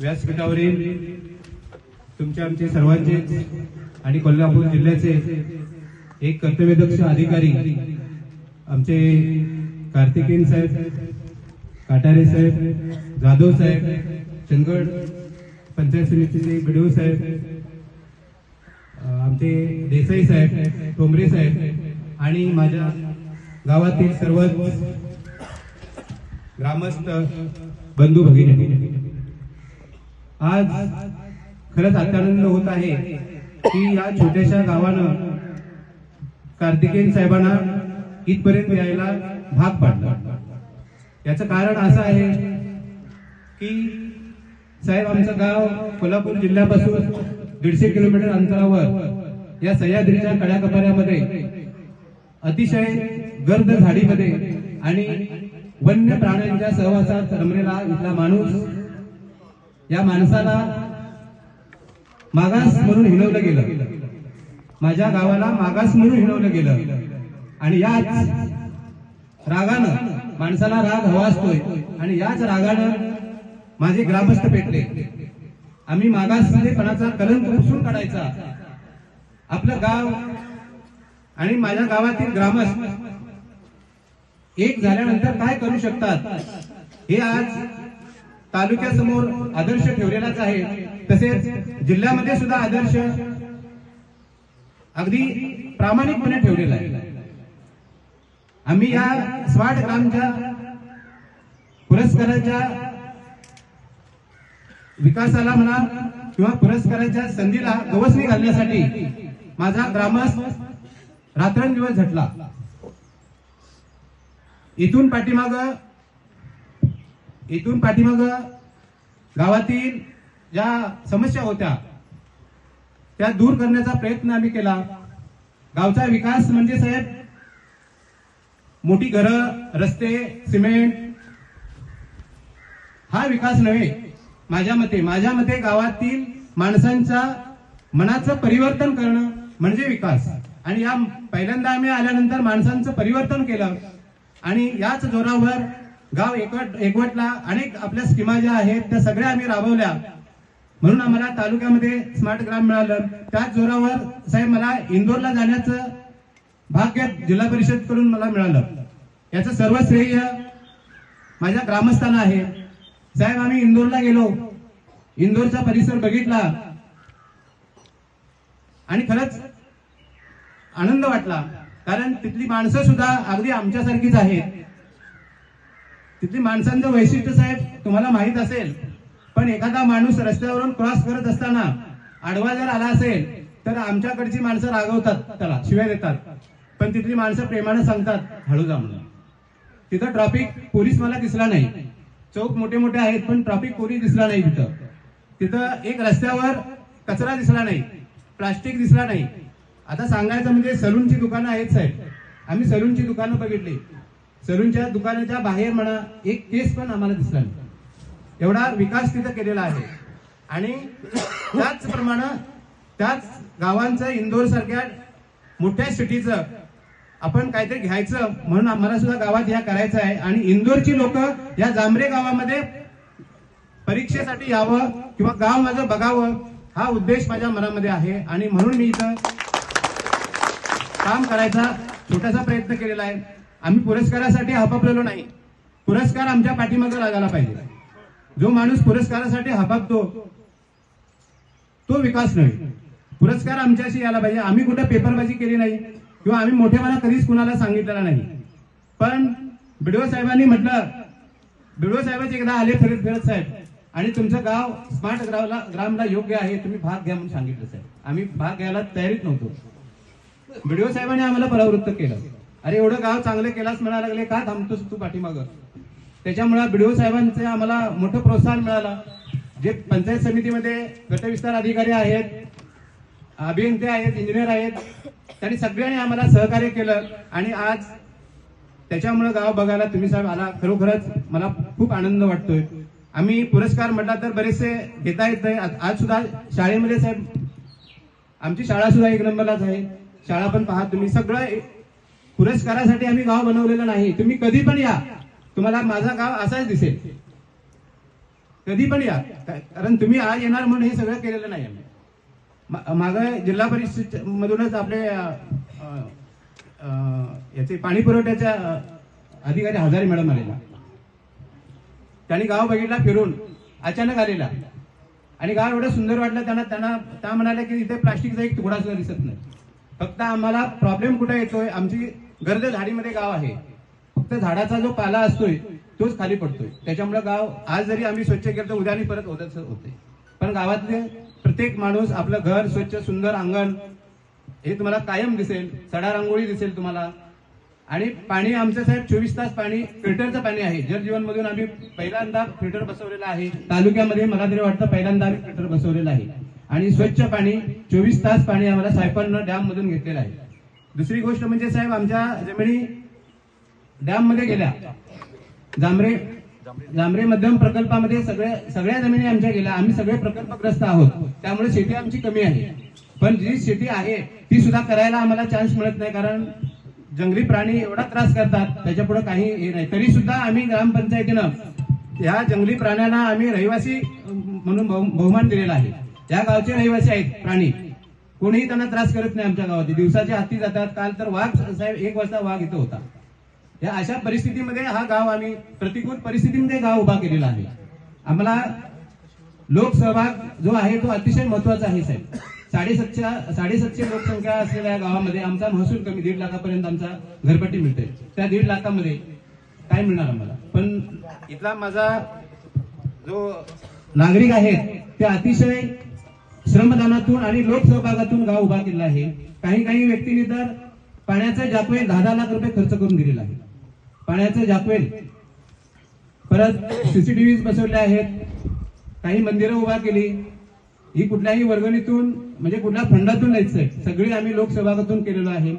व्यासपीठावरील तुमचे आमचे सर्वांचे आणि कोल्हापूर जिल्ह्याचे एक कर्तव्यदक्ष अधिकारी आमचे कार्तिकेयन साहेब काटारे साहेब जाधव साहेब चंदगड पंचायत समितीचे बिडव साहेब आमचे देसाई साहेब टोंबरे साहेब आणि माझ्या गावातील सर्वच ग्रामस्थ बंधू भगिनी. आज खरंच अत्यानंद होत आहे की या छोट्याशा गावानं कार्तिकेयन साहेबांना इथपर्यंत यायला भाग पाडला. याचं कारण असं आहे की साहेब आमचं गाव कोल्हापूर जिल्ह्यापासून दीडशे किलोमीटर अंतरावर या सह्याद्रीच्या कड्याकपाऱ्यामध्ये अतिशय गर्द झाडीमध्ये आणि वन्य प्राण्यांच्या सहवासात रमलेला इथला माणूस या माणसाला मागास म्हणून हिणवलं गेलं. माझ्या गावाला मागास म्हणून हिणवलं गेलं. आणि याच रागानं माणसाला राग हवा असतोय आणि याच रागानं माझे ग्रामस्थ पेटले. आम्ही मागासपणाचा कलंक पुसून काढायचा. आपलं गाव आणि माझ्या गावातील ग्रामस्थ एक झाल्यानंतर काय करू शकतात? हे आज तालुक्यासमोर आदर्श ठेवलेलाच आहे. तसेच जिल्ह्यामध्ये सुद्धा आदर्श अगदी प्रामाणिकपणे ठेवलेला आहे. आम्ही या स्मार्ट ग्रामच्या पुरस्काराच्या विकासाला म्हणा किंवा पुरस्काराच्या संधीला गवसणी घालण्यासाठी माझा ग्रामस्थ रात्रंदिवस झटला. इथून पाठीमाग इथून पाठीमाग गावातील ज्या समस्या होत्या त्या दूर करण्याचा प्रयत्न आम्ही केला. गावचा विकास म्हणजे साहेब मोठी घरं रस्ते सिमेंट हा विकास नव्हे. माझ्या मते माझ्या मते गावातील माणसांच्या मनाचं परिवर्तन करणं म्हणजे विकास. आणि या पहिल्यांदा आम्ही आल्यानंतर माणसांचं परिवर्तन केलं. आणि याच जोरावर गाव एकवट एकवटला अनेक आपल्या स्कीमा ज्या आहेत त्या सगळ्या आम्ही राबवल्या. म्हणून आम्हाला तालुक्यामध्ये स्मार्ट ग्राम मिळालं. त्याच जोरावर साहेब मला इंदोरला जाण्याचं भाग्य जिल्हा परिषदकडून मला मिळालं. याचं सर्व श्रेय माझ्या ग्रामस्थांना आहे. साहेब आम्ही इंदोरला गेलो. इंदोरचा परिसर बघितला. आणि खरंच आनंद वाटला. कारण तिथली माणसं सुद्धा अगदी आमच्यासारखीच आहेत. तिथली माणसांचं वैशिष्ट्य साहेब तुम्हाला माहीत असेल पण एखादा माणूस रस्त्यावरून क्रॉस करत असताना आडवा जर आला असेल तर आमच्याकडची माणसं रागवतात त्याला शिव्या देतात. पण तिथली माणसं प्रेमानं सांगतात हळू जा म्हणून. तिथं ट्रॅफिक पोलीस मला दिसला नाही. चौक मोठे मोठे आहेत पण ट्रॅफिक पोलीस दिसला नाही तिथं. तिथं एक रस्त्यावर कचरा दिसला नाही प्लास्टिक दिसला नाही. आता सांगायचं म्हणजे सलूनची दुकानं आहेत साहेब. आम्ही सलूनची दुकानं बघितली. सलूनच्या दुकानाच्या बाहेर म्हणा एक केस पण आम्हाला दिसला नाही. एवढा विकास तिथं केलेला आहे. आणि त्याचप्रमाणे त्याच गावांचं इंदोर सारख्या मोठ्या सिटीचं आपण काहीतरी घ्यायचं म्हणून आम्हाला सुद्धा गावात ह्या करायचं आहे. आणि इंदोरची लोक या जांभरे गावामध्ये परीक्षेसाठी यावं किंवा गाव माझं बघावं हा उद्देश माझ्या मनामध्ये आहे. आणि म्हणून मी इथं काम करायचा छोटासा प्रयत्न केलेला आहे. आम्ही पुरस्कारासाठी हपापलेलो नाही. पुरस्कार आमच्या पाठीमागे लागायला पाहिजे. जो माणूस पुरस्कारासाठी हपापतो तो विकास नव्हे पुरस्कार आमच्याशी यायला पाहिजे. आम्ही कुठं पेपरबाजी केली नाही किंवा आम्ही मोठेपणा कधीच कुणाला सांगितलेला नाही. पण बिडो साहेबांनी म्हटलं बिडो साहेबांचे एकदा आले फिरत फिरत साहेब. आणि तुमचं गाव स्मार्ट ग्रामला ग्रामला योग्य आहे तुम्ही भाग घ्या म्हणून सांगितलं साहेब. आम्ही भाग घ्यायला तयारीत नव्हतो. बिडीओ साहेबांनी आम्हाला परावृत्त केलं. अरे एवढं गाव चांगलं केलास म्हणायला लागले का थांबतोस तू पाठीमागं? त्याच्यामुळे बीडीओ साहेबांचं आम्हाला मोठं प्रोत्साहन मिळालं. जे पंचायत समितीमध्ये गटविस्तार अधिकारी आहेत अभियंते आहेत इंजिनियर आहेत त्यांनी सगळ्यांनी आम्हाला सहकार्य केलं आणि आज त्याच्यामुळे गाव बघायला तुम्ही साहेब आला. खरोखरच मला खूप आनंद वाटतोय. आम्ही पुरस्कार म्हटला तर बरेचसे घेता येत नाही. आज आज सुद्धा शाळेमध्ये साहेब आमची शाळा सुद्धा एक नंबरलाच आहे. शाळा पण पहा तुम्ही. सगळं पुरस्कारासाठी आम्ही गाव बनवलेलं नाही. तुम्ही कधी पण या. तुम्हाला माझा गाव असाच दिसेल. कधी पण या. कारण तुम्ही आज येणार म्हणून हे सगळं केलेलं नाही आम्ही. मागं जिल्हा परिषद मधूनच आपले याचे पाणी पुरवठ्याच्या अधिकारी हजारे मॅडम आलेला. त्यांनी गाव बघितला फिरून अचानक आलेला. आणि गाव एवढं सुंदर वाटलं त्यांना त्यांना त्या म्हणाले की इथे प्लास्टिकचा एक तुकडा सुद्धा दिसत नाही. फक्त आम्हाला प्रॉब्लेम कुठे येतोय आमची गर्द झाडीमध्ये गाव आहे. फक्त झाडाचा जो पाला असतोय तोच खाली पडतोय. त्याच्यामुळे गाव आज जरी आम्ही स्वच्छ केलं तर उद्यानी परत होतच होते. पण गावातले प्रत्येक माणूस आपलं घर स्वच्छ सुंदर अंगण हे तुम्हाला कायम दिसेल सडा रांगोळी दिसेल तुम्हाला. आणि पाणी आमचं साहेब चोवीस तास पाणी फिल्टरचं पाणी आहे. जल जीवन मधून आम्ही पहिल्यांदा फिल्टर बसवलेलं आहे. तालुक्यामध्ये मला तरी वाटतं पहिल्यांदा आम्ही फिल्टर बसवलेलं आहे. आणि स्वच्छ पाणी चोवीस तास पाणी आम्हाला सायपन डॅम मधून घेतलेलं आहे. दुसरी गोष्ट म्हणजे साहेब आमच्या जमिनी डॅममध्ये गेल्या. जांभरे जांभरे मध्यम प्रकल्पामध्ये सगळ्या सगळ्या जमिनी आमच्या गेल्या. आम्ही सगळे प्रकल्पग्रस्त आहोत. त्यामुळे शेती आमची कमी आहे. पण जी शेती आहे ती सुद्धा करायला आम्हाला चान्स मिळत नाही. कारण जंगली प्राणी एवढा त्रास करतात. त्याच्या पुढे काही हे नाही. तरी सुद्धा आम्ही ग्रामपंचायतीनं ह्या जंगली प्राण्यांना आम्ही रहिवासी म्हणून बहु- बहुमान दिलेला आहे. या गावचे रहिवासी आहेत प्राणी. कोणीही त्यांना त्रास करत नाही आमच्या गावात. दिवसाचे हत्ती जातात. काल तर वाघ साहेब एक वाजता वाघ इथं होता. या अशा परिस्थितीमध्ये हा गाव आम्ही प्रतिकूल परिस्थितीमध्ये गाव उभा केलेला आहे. आम्हाला लोकसहभाग जो आहे तो अतिशय महत्त्वाचा आहे साहेब. साडेसातशे साडेसातशे लोकसंख्या असलेल्या या गावामध्ये आमचा महसूल कमी दीड लाखापर्यंत आमचा घरपट्टी मिळते. त्या दीड लाखामध्ये काय मिळणार आम्हाला? पण इथला माझा जो नागरिक आहेत ते अतिशय श्रमदानातून आणि लोकसहभागातून गाव उभा केलेला आहे. काही काही व्यक्तींनी तर पाण्याचे जाकवेल दहा दहा लाख रुपये खर्च करून दिलेला आहे पाण्याचे जाकवेल परत सीसीटीव्ही बसवले आहेत. काही मंदिरं उभा केली. ही कुठल्याही वर्गणीतून म्हणजे कुठल्या फंडातून नाहीच आहे. सगळी आम्ही लोकसहभागातून केलेलो आहे.